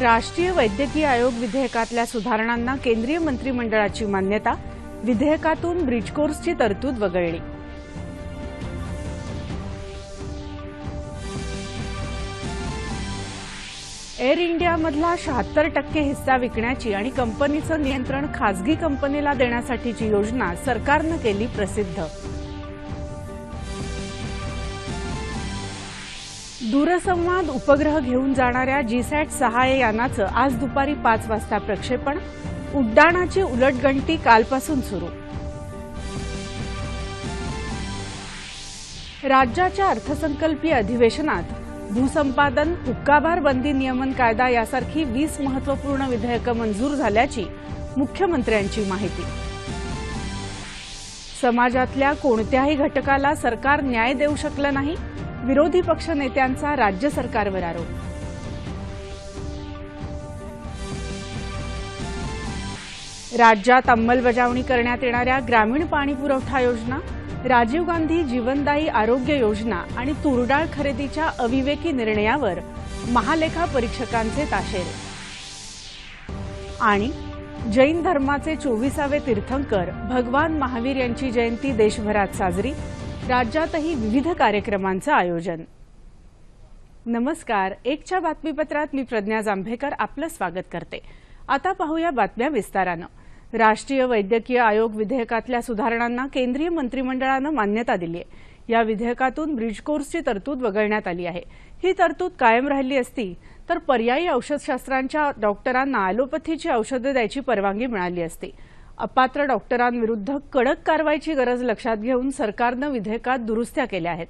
राष्ट्रीय वैद्यकीय आयोग विधेयकातल्या सुधारणांना केंद्रीय मंत्रिमंडळाची मान्यता विधेयकातून ब्रिजकोर्सची तरतूद वगळली. एअर इंडियामधला शहात्तर टक्के हिस्सा विकण्याची आणि कंपनीचं नियंत्रण खासगी कंपनीला देण्यासाठीची योजना सरकारनं केली प्रसिद्ध. दूरसंवाद उपग्रह घेऊन जाणाऱ्या जीसॅट सहा यानाचं आज दुपारी पाच वाजता प्रक्षेपण. उड्डाणाची उलटगणती कालपासून सुरू. राज्याच्या अर्थसंकल्पीय अधिवेशनात भूसंपादन हुक्काबार बंदी नियमन कायदा यासारखी वीस महत्त्वपूर्ण विधेयकं मंजूर झाल्याची मुख्यमंत्र्यांची माहिती. समाजातल्या कोणत्याही घटकाला सरकार न्याय देऊ शकलं नाही विरोधी पक्षनेत्यांचा राज्य सरकारवर आरोप. राज्यात अंमलबजावणी करण्यात येणाऱ्या ग्रामीण पाणी पुरवठा योजना राजीव गांधी जीवनदायी आरोग्य योजना आणि तुरडाळ खरेदीच्या अविवेकी निर्णयावर महालेखा परीक्षकांचे ताशेरे. आणि जैन धर्माचे चोवीसावे तीर्थंकर भगवान महावीर यांची जयंती देशभरात साजरी राज्यातही विविध कार्यक्रमांचं आयोजन. नमस्कार एकच्या बातमीपत्रात मी प्रज्ञा जांभेकर आपलं स्वागत करते. आता पाहूया बातम्या विस्तारानं. राष्ट्रीय वैद्यकीय आयोग विधेयकातल्या सुधारणांना केंद्रीय मंत्रिमंडळानं मान्यता दिली आहे या विधेयकातून ब्रिज कोर्सची तरतूद वगळण्यात आली आहे. ही तरतूद कायम राहिली असती तर पर्यायी औषधशास्त्रांच्या डॉक्टरांना अॅलोपॅथीची औषधं द्यायची परवानगी मिळाली असती. अपात्र डॉक्टरांविरुद्ध कडक कारवाईची गरज लक्षात घेऊन सरकारनं विधेयकात दुरुस्त्या केल्या आहेत.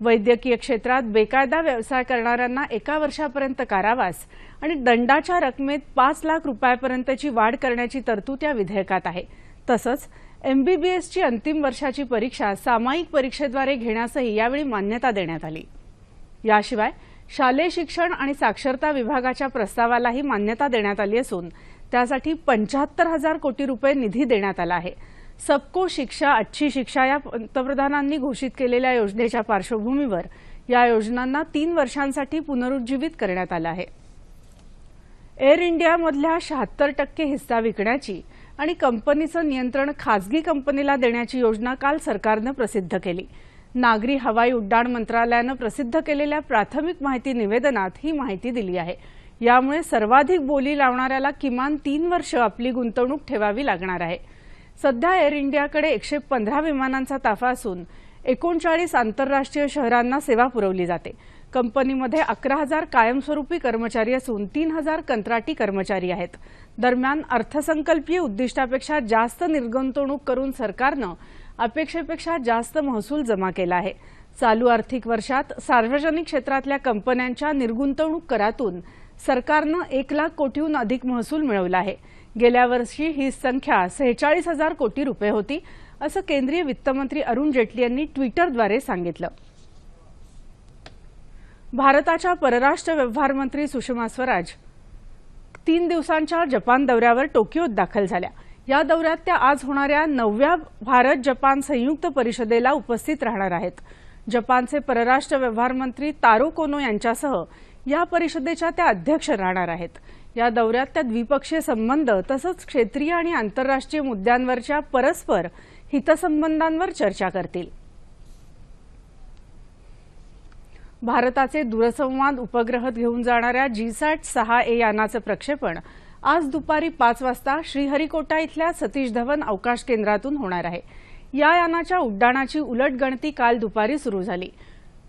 वैद्यकीय क्षेत्रात बेकायदा व्यवसाय करणाऱ्यांना एका वर्षापर्यंत कारावास आणि दंडाच्या रकमेत पाच लाख रुपयापर्यंतची वाढ करण्याची तरतूद या विधेयकात आहे. तसंच एमबीबीएसची अंतिम वर्षाची परीक्षा सामायिक परीक्षेद्वारे घेण्यासही यावेळी मान्यता देण्यात आली. याशिवाय शालेय शिक्षण आणि साक्षरता विभागाच्या प्रस्तावालाही मान्यता देण्यात आली असून त्यासाठी पंच्याहत्तर हजार कोटी रुपये निधी देण्यात आला आहे. सबको शिक्षा अच्छी शिक्षा या पंतप्रधानांनी घोषित केलेल्या योजनेच्या पार्श्वभूमीवर या योजनांना तीन वर्षांसाठी पुनरुज्जीवित करण्यात आलं आहे. एअर इंडियामधल्या शहात्तर टक्के हिस्सा विकण्याची आणि कंपनीचं नियंत्रण खासगी कंपनीला देण्याची योजना काल सरकारनं प्रसिद्ध केली. नागरी हवाई उड्डाण मंत्रालयानं प्रसिद्ध केलेल्या प्राथमिक माहिती निवेदनात ही माहिती दिली आहे. यामुळे सर्वाधिक बोली लावणाऱ्याला किमान तीन वर्ष आपली गुंतवणूक ठेवावी लागणार आहे. सध्या एअर इंडियाकडे एकशे पंधरा विमानांचा ताफा असून एकोणचाळीस आंतरराष्ट्रीय शहरांना सेवा पुरवली जाते. कंपनीमध्ये अकरा हजार कायमस्वरूपी कर्मचारी असून तीन हजार कंत्राटी कर्मचारी आहेत. दरम्यान अर्थसंकल्पीय उद्दिष्टापेक्षा जास्त निर्गुंतवणूक करून सरकारनं अपेक्षेपेक्षा जास्त महसूल जमा केला आहे. चालू आर्थिक वर्षात सार्वजनिक क्षेत्रातल्या कंपन्यांच्या निर्गुंतवणूक करातून सरकारनं एक लाख कोटीहून अधिक महसूल मिळवला आहे. गेल्या वर्षी ही संख्या सेहेचाळीस हजार कोटी रुपये होती असं केंद्रीय वित्तमंत्री अरुण जेटली यांनी ट्विटरद्वारे सांगितलं. भारताच्या परराष्ट्र व्यवहार मंत्री सुषमा स्वराज तीन दिवसांच्या जपान दौऱ्यावर टोकियोत दाखल झाल्या. या दौऱ्यात त्या आज होणाऱ्या नवव्या भारत जपान संयुक्त परिषदेला उपस्थित राहणार आहेत. जपानचे परराष्ट्र व्यवहार मंत्री तारो कोनो यांच्यासह या परिषदेच्या त्या अध्यक्ष राहणार आहेत. या दौऱ्यात त्या द्विपक्षीय संबंध तसंच क्षेत्रीय आणि आंतरराष्ट्रीय मुद्द्यांवरच्या परस्पर हितसंबंधांवर चर्चा करतील. भारताचे दूरसंवाद उपग्रह घेऊन जाणाऱ्या जीसॅट सहा ए यानाचं प्रक्षेपण आज दुपारी पाच वाजता श्रीहरिकोटा इथल्या सतीश धवन अवकाश केंद्रातून होणार आहे. या यानाच्या उड्डाणाची उलटगणती काल दुपारी सुरू झाली.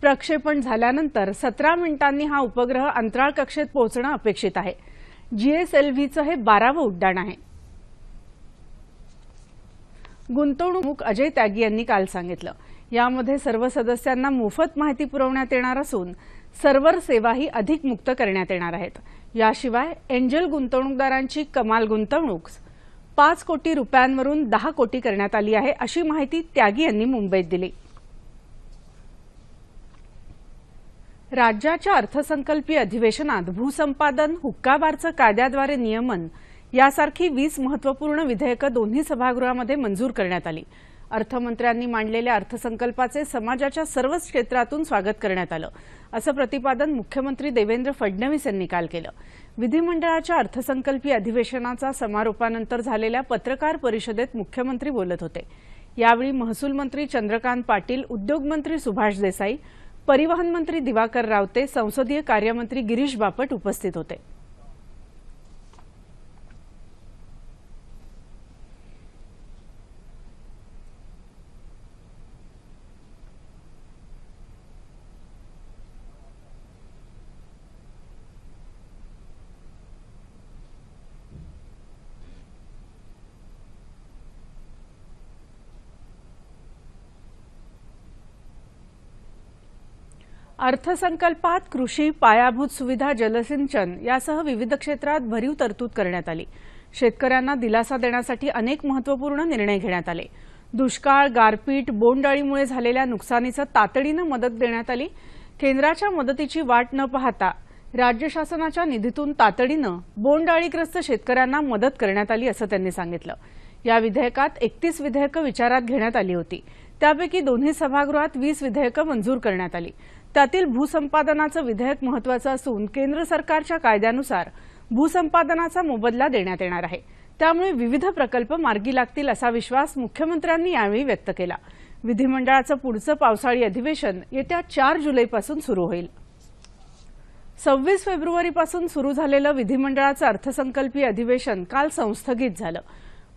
प्रक्षेपण झाल्यानंतर सतरा मिनिटांनी हा उपग्रह अंतराळ कक्षेत पोहोचणं अपेक्षित आहे. जीएसएलव्हीचं हे बारावं उड्डाण आहे. गुंतवणूक अजय त्यागी यांनी काल सांगितलं. यामध्ये सर्व सदस्यांना मोफत माहिती पुरवण्यात येणार असून सर्व्हर सेवाही अधिक मुक्त करण्यात येणार आहेत. याशिवाय एंजल गुंतवणूकदारांची कमाल गुंतवणूक पाच कोटी रुपयांवरून दहा कोटी करण्यात आली आहे अशी माहिती त्यागी यांनी मुंबईत दिली. राज्याच्या अर्थसंकल्पीय अधिवेशनात भूसंपादन हुक्काबारचं कायद्याद्वारे नियमन यासारखी वीस महत्त्वपूर्ण विधेयकं दोन्ही सभागृहामध्ये मंजूर करण्यात आली. अर्थमंत्र्यांनी मांडलेल्या अर्थसंकल्पाचे समाजाच्या सर्वच क्षेत्रातून स्वागत करण्यात आलं असं प्रतिपादन मुख्यमंत्री देवेंद्र फडणवीस यांनी काल केलं. विधिमंडळाच्या अर्थसंकल्पीय अधिवेशनाचा समारोपानंतर झालेल्या पत्रकार परिषदेत मुख्यमंत्री बोलत होते. यावेळी महसूल मंत्री चंद्रकांत पाटील उद्योगमंत्री सुभाष देसाई परिवहन मंत्री दिवाकर रावते संसदीय कार्यमंत्री गिरीश बापट उपस्थित होते. अर्थसंकल्पात कृषी पायाभूत सुविधा जलसिंचन यासह विविध क्षेत्रात भरीव तरतूद करण्यात आली. शेतकऱ्यांना दिलासा देण्यासाठी अनेक महत्त्वपूर्ण निर्णय घेण्यात आले. दुष्काळ गारपीट बोंडअळीमुळे झालेल्या नुकसानीचं तातडीनं मदत देण्यात आली. केंद्राच्या मदतीची वाट न पाहता राज्य शासनाच्या निधीतून तातडीनं बोंडअळीग्रस्त शेतकऱ्यांना मदत करण्यात आली असं त्यांनी सांगितलं. या विधेयकात एकतीस विधेयकं विचारात घेण्यात आली होती. त्यापैकी दोन्ही सभागृहात वीस विधेयकं मंजूर करण्यात आली. त्यातील भूसंपादनाचं विधेयक महत्वाचं असून केंद्र सरकारच्या कायद्यानुसार भूसंपादनाचा मोबदला देण्यात येणार आहे. त्यामुळे विविध प्रकल्प मार्गी लागतील असा विश्वास मुख्यमंत्र्यांनी यावेळी व्यक्त केला. विधिमंडळाचं पुढचं पावसाळी अधिवेशन येत्या चार जुलैपासून सुरू होईल. सव्वीस फेब्रुवारीपासून सुरू झालेलं विधिमंडळाचं अर्थसंकल्पीय अधिवेशन काल संस्थगित झालं.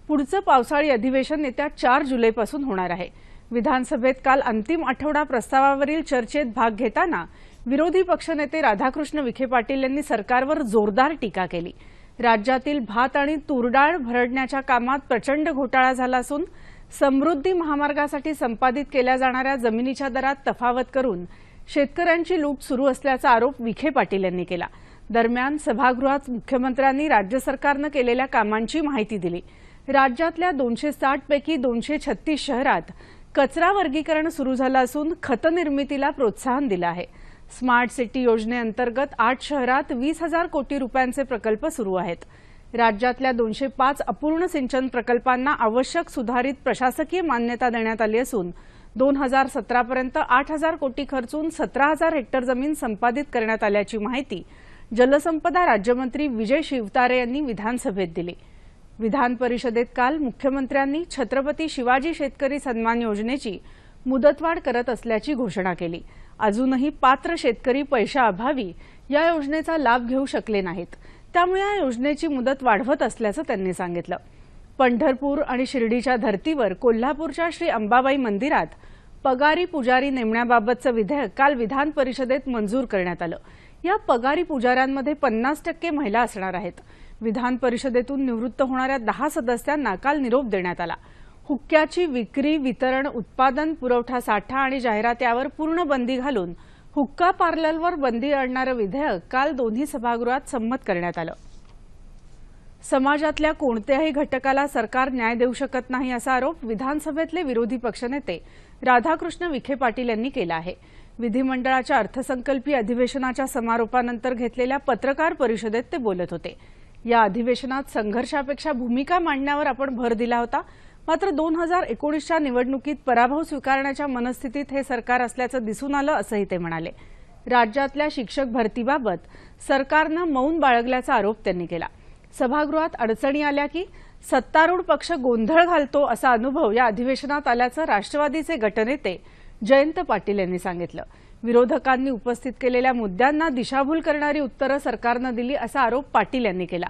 पुढचं पावसाळी अधिवेशन येत्या चार जुलैपासून होणार आहे. विधानसभेत काल अंतिम आठवडा प्रस्तावावरील चर्चेत भाग घेताना विरोधी पक्षनेते राधाकृष्ण विखे पाटील यांनी सरकारवर जोरदार टीका केली. राज्यातील भात आणि तुरडाळ भरडण्याच्या कामात प्रचंड घोटाळा झाला असून समृद्धी महामार्गासाठी संपादित केल्या जाणाऱ्या जमिनीच्या दरात तफावत करून शेतकऱ्यांची लूट सुरू असल्याचा आरोप विखे पाटील यांनी केला. दरम्यान सभागृहात मुख्यमंत्र्यांनी राज्य सरकारनं केलेल्या कामांची माहिती दिली. राज्यातल्या दोनशे साठ पैकी दोनशे छत्तीस शहरात कचरा वर्गीकरण सुरू झालं असून खतनिर्मितीला प्रोत्साहन दिलं आहे. स्मार्ट सिटी योजनेअंतर्गत आठ शहरात वीस हजार कोटी रुपयांचे प्रकल्प सुरू आहेत. राज्यातल्या दोनशे पाच अपूर्ण सिंचन प्रकल्पांना आवश्यक सुधारित प्रशासकीय मान्यता देण्यात आली असून दोन हजार सतरापर्यंत आठ हजार कोटी खर्चून सतरा हजार हेक्टर जमीन संपादित करण्यात आल्याची माहिती जलसंपदा राज्यमंत्री विजय शिवतारे यांनी विधानसभेत दिली. विधान परिषदेत काल मुख्यमंत्र्यांनी छत्रपती शिवाजी शेतकरी सन्मान योजनेची मुदतवाढ करत असल्याची घोषणा केली. अजूनही पात्र शेतकरी पैशाअभावी या योजनेचा लाभ घेऊ शकले नाहीत. त्यामुळे या योजनेची मुदत वाढवत असल्याचं त्यांनी सांगितलं. पंढरपूर आणि शिर्डीच्या धर्तीवर कोल्हापूरच्या श्री अंबाबाई मंदिरात पगारी पुजारी नेमण्याबाबतचं विधेयक काल विधान परिषदेत मंजूर करण्यात आलं. या पगारी पुजाऱ्यांमध्ये पन्नास टक्के महिला असणार आहेत. विधान परिषदेतून निवृत्त होणाऱ्या दहा सदस्यांना काल निरोप देण्यात आला. हुक्क्याची विक्री वितरण उत्पादन पुरवठा साठा आणि जाहिरात यावर पूर्ण बंदी घालून हुक्का पार्लरवर बंदी आणणारं विधेयक काल दोन्ही सभागृहात संमत करण्यात आलं. समाजातल्या कोणत्याही घटकाला सरकार न्याय देऊ शकत नाही असा आरोप विधानसभेतले विरोधी पक्षनेते राधाकृष्ण विखे पाटील यांनी केला आहे. विधिमंडळाच्या अर्थसंकल्पीय अधिवेशनाच्या समारोपानंतर घेतलेल्या पत्रकार परिषदेत ते बोलत होते. या अधिवेशनात संघर्षापेक्षा भूमिका मांडण्यावर आपण भर दिला होता. मात्र दोन हजार एकोणीसच्या निवडणुकीत पराभव स्वीकारण्याच्या मनस्थितीत हे सरकार असल्याचं दिसून आलं असंही ते म्हणाले. राज्यातल्या शिक्षक भरतीबाबत सरकारनं मौन बाळगल्याचा आरोप त्यांनी केला. सभागृहात अडचणी आल्या की सत्तारूढ पक्ष गोंधळ घालतो असा अनुभव या अधिवेशनात आल्याचं राष्ट्रवादीचे गटनेते जयंत पाटील यांनी सांगितलं. विरोधकांनी उपस्थित केलेल्या मुद्द्यांना दिशाभूल करणारी उत्तरं सरकारनं दिली असा आरोप पाटील यांनी केला.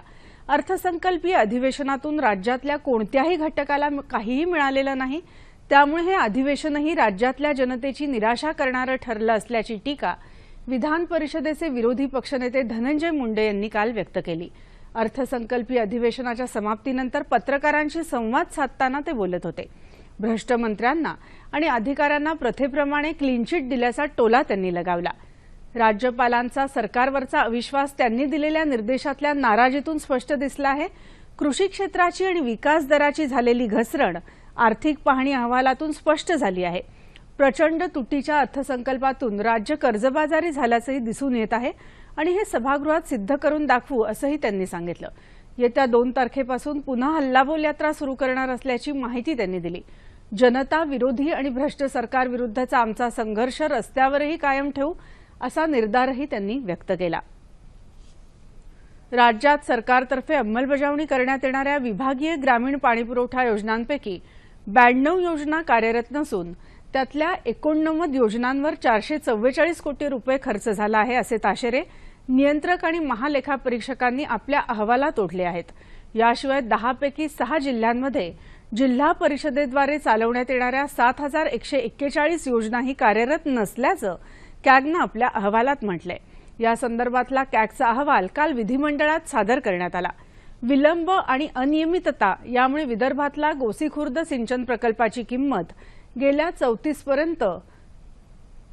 अर्थसंकल्पीय अधिवेशनातून राज्यातल्या कोणत्याही घटकाला काहीही मिळालेलं नाही त्यामुळे हे अधिवेशनही राज्यातल्या जनतेची निराशा करणारं ठरलं असल्याची टीका विधान परिषदेचे विरोधी पक्षनेते धनंजय मुंडे यांनी काल व्यक्त केली. अर्थसंकल्पीय अधिवेशनाच्या समाप्तीनंतर पत्रकारांशी संवाद साधताना ते बोलत होते. भ्रष्ट मंत्र्यांना आणि अधिकाऱ्यांना प्रथेप्रमाणे क्लीनचिट दिल्याचा टोला त्यांनी लगावला. राज्यपालांचा सरकारवरचा अविश्वास त्यांनी दिलेल्या निर्देशातल्या नाराजीतून स्पष्ट दिसला आहे. कृषी क्षेत्राची आणि विकास दराची झालेली घसरण आर्थिक पाहणी अहवालातून स्पष्ट झाली आहे. प्रचंड तुटीच्या अर्थसंकल्पातून राज्य कर्जबाजारी झाल्याचंही दिसून येत आहे आणि हे सभागृहात सिद्ध करून दाखवू असंही त्यांनी सांगितलं. येत्या दोन तारखेपासून पुन्हा हल्लाबोल यात्रा सुरू करणार असल्याची माहिती त्यांनी दिली. जनता विरोधी आणि भ्रष्ट सरकारविरुद्धचा आमचा संघर्ष रस्त्यावरही कायम ठेवू असा निर्धारही त्यांनी व्यक्त केला. राज्यात सरकारतर्फे अंमलबजावणी करण्यात येणाऱ्या विभागीय ग्रामीण पाणीपुरवठा योजनांपैकी ब्याण्णव योजना कार्यरत नसून त्यातल्या एकोणनव्वद योजनांवर चारशे चव्वेचाळीस कोटी रुपये खर्च झाला आहे असे ताशेरे नियंत्रक आणि महालेखापरीक्षकांनी आपल्या अहवालात ओढले आहेत. याशिवाय दहापैकी सहा जिल्ह्यांमध्ये जिल्हा परिषदेद्वारे चालवण्यात येणाऱ्या सात हजार एकशे एक्केचाळीस योजनाही कार्यरत नसल्याचं कॅगनं आपल्या अहवालात म्हटलंय. या संदर्भातला कॅगचा अहवाल काल विधिमंडळात सादर करण्यात आला. विलंब आणि अनियमितता यामुळे विदर्भातला गोसीखुर्द सिंचन प्रकल्पाची किंमत गेल्या चौतीसपर्यंत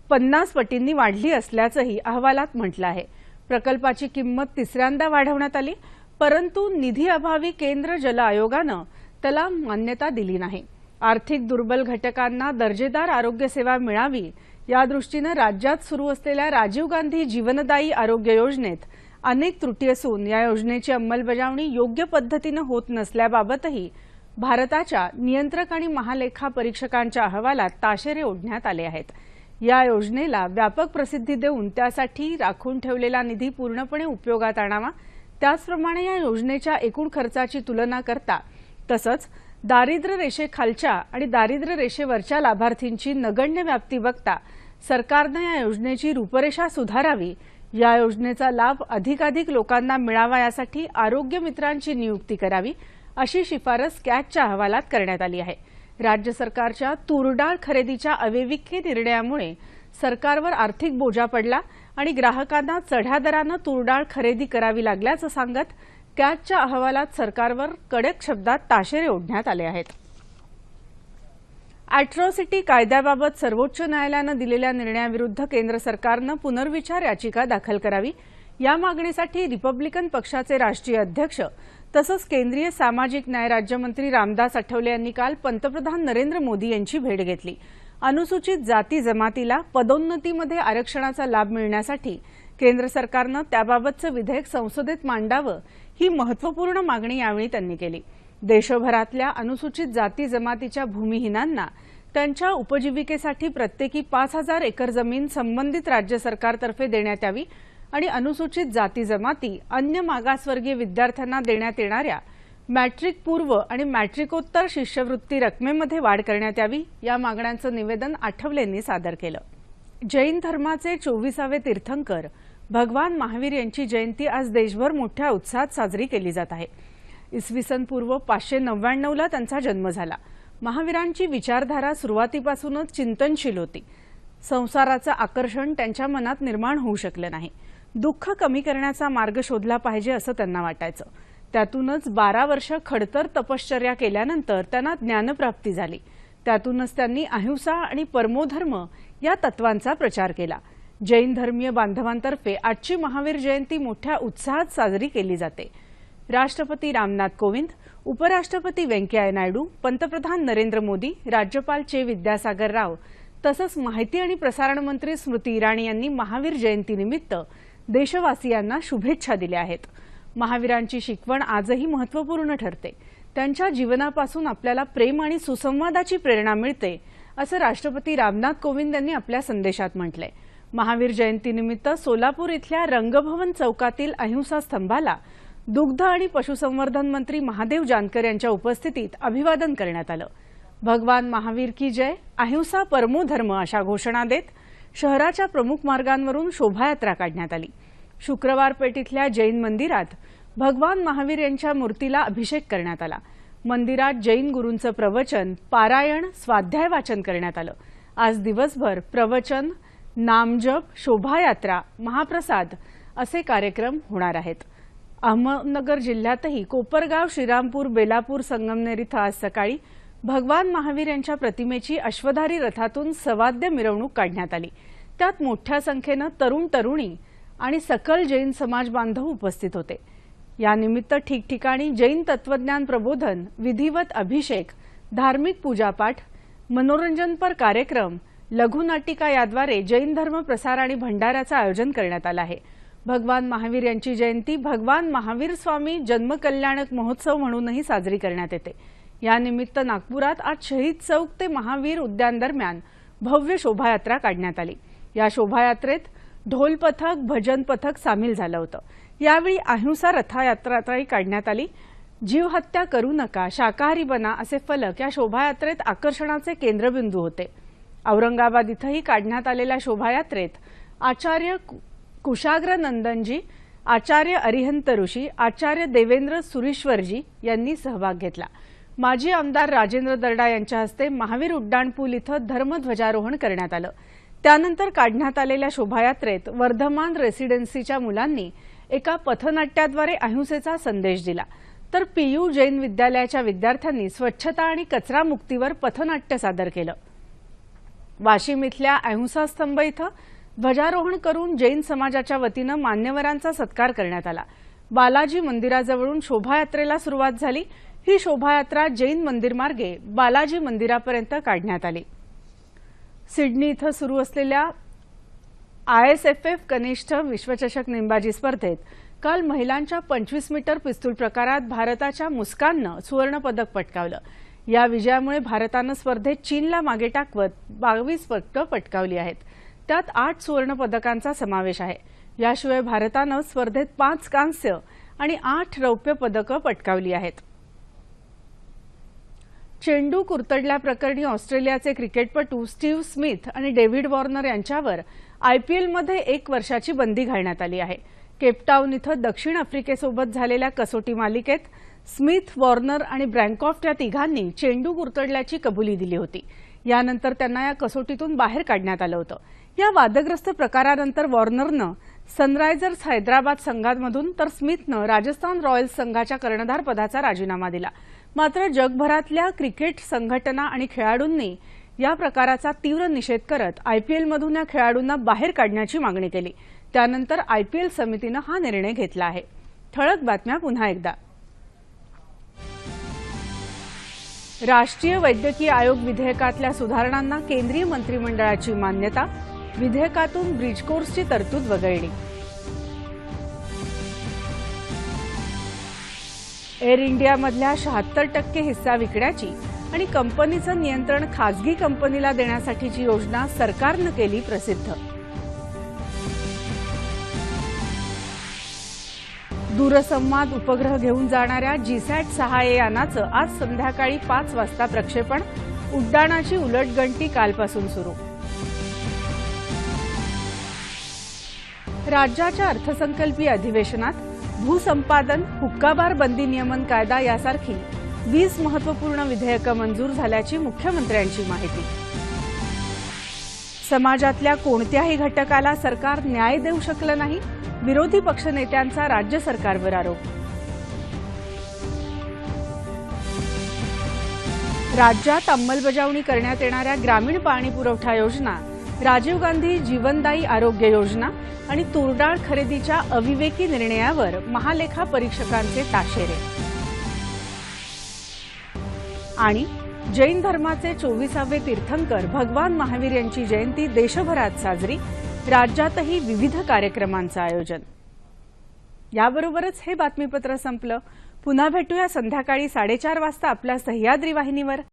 पन्नास पटींनी वाढली असल्याचंही अहवालात म्हटलं आहे. प्रकल्पाची किंमत तिसऱ्यांदा वाढवण्यात आली परंतु निधी अभावी केंद्र जल आयोगानं त्याला मान्यता दिली नाही. आर्थिक दुर्बल घटकांना दर्जेदार आरोग्यसेवा मिळावी यादृष्टीनं राज्यात सुरू असलेल्या राजीव गांधी जीवनदायी आरोग्य योजनेत अनेक त्रुटी असून या योजनेची अंमलबजावणी योग्य पद्धतीनं होत नसल्याबाबतही भारताच्या नियंत्रक आणि महालेखा परीक्षकांच्या अहवालात ताशेरे ओढण्यात आले आहेत. या योजनेला व्यापक प्रसिद्धी देऊन त्यासाठी राखून ठेवलेला निधी पूर्णपणे उपयोगात आणावा त्याचप्रमाणे या योजनेच्या एकूण खर्चाची तुलना करता तसंच दारिद्र्य रेषेखालच्या आणि दारिद्र्य रेषेवरच्या लाभार्थींची नगण्य व्याप्ती बघता सरकारनं या योजनेची रूपरेषा सुधारावी. या योजनेचा लाभ अधिकाधिक लोकांना मिळावा यासाठी आरोग्य मित्रांची नियुक्ती करावी अशी शिफारस कॅगच्या अहवालात करण्यात आली आहे. राज्य सरकारच्या तुरडाळ खरेदीच्या अविवेकी निर्णयामुळे सरकारवर आर्थिक बोजा पडला आणि ग्राहकांना चढ्या दरानं तुरडाळ खरेदी करावी लागल्याचं सांगत कॅगच्या अहवालात सरकारवर कडक शब्दात ताशेरे ओढण्यात आले आहेत. अॅट्रॉसिटी कायद्याबाबत सर्वोच्च न्यायालयानं दिलेल्या निर्णयाविरुद्ध केंद्र सरकारनं पुनर्विचार याचिका दाखल करावी. या मागणीसाठी रिपब्लिकन पक्षाचे राष्ट्रीय अध्यक्ष तसंच केंद्रीय सामाजिक न्याय राज्यमंत्री रामदास आठवले यांनी काल पंतप्रधान नरेंद्र मोदी यांची भेट घेतली. अनुसूचित जाती जमातीला पदोन्नतीमध्ये आरक्षणाचा लाभ मिळण्यासाठी केंद्र सरकारनं त्याबाबतचं विधेयक संसदेत मांडावं ही महत्त्वपूर्ण मागणी यावेळी त्यांनी केली. देशभरातल्या अनुसूचित जाती जमातीच्या भूमिहीनांना त्यांच्या उपजीविकेसाठी प्रत्येकी पाच हजार एकर जमीन संबंधित राज्य सरकारतर्फे देण्यात यावी आणि अनुसूचित जाती जमाती अन्य मागासवर्गीय विद्यार्थ्यांना देण्यात येणाऱ्या मॅट्रिक पूर्व आणि मॅट्रिकोत्तर शिष्यवृत्ती रकमेमध्ये वाढ करण्यात यावी या मागण्यांचं निवेदन आठवलेंनी सादर केलं. जैन धर्माचे चोवीसावे तीर्थंकर भगवान महावीर यांची जयंती आज देशभर मोठ्या उत्साहात साजरी केली जात आहे. इसवी सन पूर्व पाचशे नव्याण्णवला त्यांचा जन्म झाला. महावीरांची विचारधारा सुरुवातीपासूनच चिंतनशील होती. संसाराचं आकर्षण त्यांच्या मनात निर्माण होऊ शकलं नाही. दुःख कमी करण्याचा मार्ग शोधला पाहिजे असं त्यांना वाटायचं. त्यातूनच बारा वर्ष खडतर तपश्चर्या केल्यानंतर त्यांना ज्ञानप्राप्ती झाली. त्यातूनच त्यांनी अहिंसा आणि परमोधर्म या तत्वांचा प्रचार केला. जैन धर्मीय बांधवांतर्फे आजची महावीर जयंती मोठ्या उत्साहात साजरी केली जाते. राष्ट्रपती रामनाथ कोविंद उपराष्ट्रपती व्यंकय्या नायडू पंतप्रधान नरेंद्र मोदी राज्यपाल चे विद्यासागर राव तसंच माहिती आणि प्रसारण मंत्री स्मृती इराणी यांनी महावीर जयंतीनिमित्त देशवासियांना शुभेच्छा दिल्या आहेत. महावीरांची शिकवण आजही महत्त्वपूर्ण ठरते. त्यांच्या जीवनापासून आपल्याला प्रेम आणि सुसंवादाची प्रेरणा मिळते असं राष्ट्रपती रामनाथ कोविंद यांनी आपल्या संदेशात म्हटलंय. महावीर जयंतीनिमित्त सोलापूर इथल्या रंगभवन चौकातील अहिंसा स्तंभाला दुग्ध आणि पशुसंवर्धन मंत्री महादेव जानकर यांच्या उपस्थितीत अभिवादन करण्यात आलं. भगवान महावीर की जय अहिंसा परमो धर्म अशा घोषणा देत शहराच्या प्रमुख मार्गांवरून शोभायात्रा काढण्यात आली. शुक्रवार पेठीतल्या जैन मंदिरात भगवान महावीर यांच्या मूर्तीला अभिषेक करण्यात आला. मंदिरात जैन गुरूंचं प्रवचन पारायण स्वाध्याय वाचन करण्यात आलं. आज दिवसभर प्रवचन नामजप शोभायात्रा महाप्रसाद असे कार्यक्रम होणार आहेत. अहमदनगर जिल्ह्यातही कोपरगाव श्रीरामपूर बेलापूर संगमनेर इथं आज सकाळी भगवान महावीर यांच्या प्रतिमेची अश्वधारी रथातून सवाद्य मिरवणूक काढण्यात आली. त्यात मोठ्या संख्येनं तरुण तरुणी आणि सकल जैन समाज बांधव उपस्थित होते. यानिमित्त ठिकठिकाणी जैन तत्वज्ञान प्रबोधन विधिवत अभिषेक धार्मिक पूजापाठ मनोरंजनपर कार्यक्रम लघुनाटिका याद्वारे जैन धर्म प्रसार आणि भंडाऱ्याचं आयोजन करण्यात आलं आहे. भगवान महावीर यांची जयंती भगवान महावीर स्वामी जन्मकल्याणक महोत्सव म्हणूनही साजरी करण्यात येते. यानिमित्त नागपुरात आज शहीद चौक ते महावीर उद्यान दरम्यान भव्य शोभायात्रा काढण्यात आली. या शोभायात्रेत ढोल पथक भजन पथक सामील झालं होतं. यावेळी अहिंसा रथयात्राही काढण्यात आली. जीवहत्या करू नका शाकाहारी बना असे फलक या शोभायात्रेत आकर्षणाचे केंद्रबिंदू होते. औरंगाबाद इथंही काढण्यात आलेल्या शोभायात्रेत आचार्य कु- कुशाग्र नंदनजी आचार्य अरिहंत ऋषी आचार्य देवेंद्र सुरीश्वरजी यांनी सहभाग घेतला. माजी आमदार राजेंद्र दर्डा यांच्या हस्ते महावीर उड्डाणपूल इथं धर्मध्वजारोहण करण्यात आलं. त्यानंतर काढण्यात आलेल्या शोभायात्रेत वर्धमान रेसिडेन्सीच्या मुलांनी एका पथनाट्याद्वारे अहिंसेचा संदेश दिला. तर पीयू जैन विद्यालयाच्या विद्यार्थ्यांनी स्वच्छता आणि कचरा मुक्तीवर पथनाट्य सादर केलं. वाशिम इथल्या अहिंसा स्तंभ इथं ध्वजारोहण करून जैन समाजाच्या वतीनं मान्यवरांचा सत्कार करण्यात आला. बालाजी मंदिराजवळून शोभायात्रेला सुरुवात झाली. ही शोभायात्रा जैन मंदिरमार्गे बालाजी मंदिरापर्यंत काढण्यात आली. सिडनी इथं सुरू असलेल्या आयएसएफएफ कनिष्ठ विश्वचषक नेमबाजी स्पर्धेत काल महिलांच्या पंचवीस मीटर पिस्तूल प्रकारात भारताच्या मुस्काननं सुवर्णपदक पटकावलं. या विजयामुळे भारतानं स्पर्धेत चीनला मागे टाकवत बावीस पदकं पटकावली आहेत. त्यात आठ सुवर्ण पदकांचा समावेश आहे. याशिवाय भारतानं स्पर्धेत पाच कांस्य आणि आठ रौप्य पदकं पटकावली आहेत. चेंडू कुरतडल्याप्रकरणी ऑस्ट्रेलियाचे क्रिकेटपटू स्टीव्ह स्मिथ आणि डेव्हिड वॉर्नर यांच्यावर आयपीएलमध्ये एक वर्षाची बंदी घालण्यात आली आहे. केपटाऊन इथं दक्षिण आफ्रिकेसोबत झालेल्या कसोटी मालिकेत स्मिथ वॉर्नर आणि ब्रँकॉफ्ट या तिघांनी चेंडू गुरतडल्याची कबुली दिली होती. यानंतर त्यांना या कसोटीतून बाहेर काढण्यात आलं होतं. या वादग्रस्त प्रकारानंतर वॉर्नरनं सनरायझर्स हैदराबाद संघांमधून तर स्मिथनं राजस्थान रॉयल्स संघाच्या कर्णधार पदाचा राजीनामा दिला. मात्र जगभरातल्या क्रिकेट संघटना आणि खेळाडूंनी या प्रकाराचा तीव्र निषेध करत आयपीएलमधून या खेळाडूंना बाहेर काढण्याची मागणी केली. त्यानंतर आयपीएल समितीनं हा निर्णय घेतला आहे. ठळक बातम्या पुन्हा एकदा. राष्ट्रीय वैद्यकीय आयोग विधेयकातल्या सुधारणांना केंद्रीय मंत्रिमंडळाची मान्यता विधेयकातून ब्रिजकोर्सची तरतूद वगळली एअर इंडियामधल्या शहात्तर टक्के हिस्सा विकण्याची आणि कंपनीचं नियंत्रण खासगी कंपनीला देण्यासाठीची योजना सरकारनं केली प्रसिद्ध. दूरसंवाद उपग्रह घेऊन जाणाऱ्या जीसॅट सहा ए यानाचं आज संध्याकाळी पाच वाजता प्रक्षेपण. उड्डाणाची उलटगंटी कालपासून सुरू. राज्याच्या अर्थसंकल्पीय अधिवेशनात भूसंपादन हुक्काबार बंदी नियमन कायदा यासारखी वीस महत्त्वपूर्ण विधेयकं मंजूर झाल्याची मुख्यमंत्र्यांची माहिती. समाजातल्या कोणत्याही घटकाला सरकार न्याय देऊ शकलं नाही विरोधी पक्षनेत्यांचा राज्य सरकारवर आरोप. राज्यात अंमलबजावणी करण्यात येणाऱ्या ग्रामीण पाणी पुरवठा योजना राजीव गांधी जीवनदायी आरोग्य योजना आणि तूरडाळ खरेदीच्या अविवेकी निर्णयावर महालेखा परीक्षकांचे ताशेरे. आणि जैन धर्माचे चोवीसावे तीर्थंकर भगवान महावीर यांची जयंती देशभरात साजरी राज्यातही विविध कार्यक्रमांचं आयोजन. याबरोबरच हे बातमीपत्र संपलं. पुन्हा भेटूया संध्याकाळी साडेचार वाजता आपल्या सह्याद्री वाहिनीवर.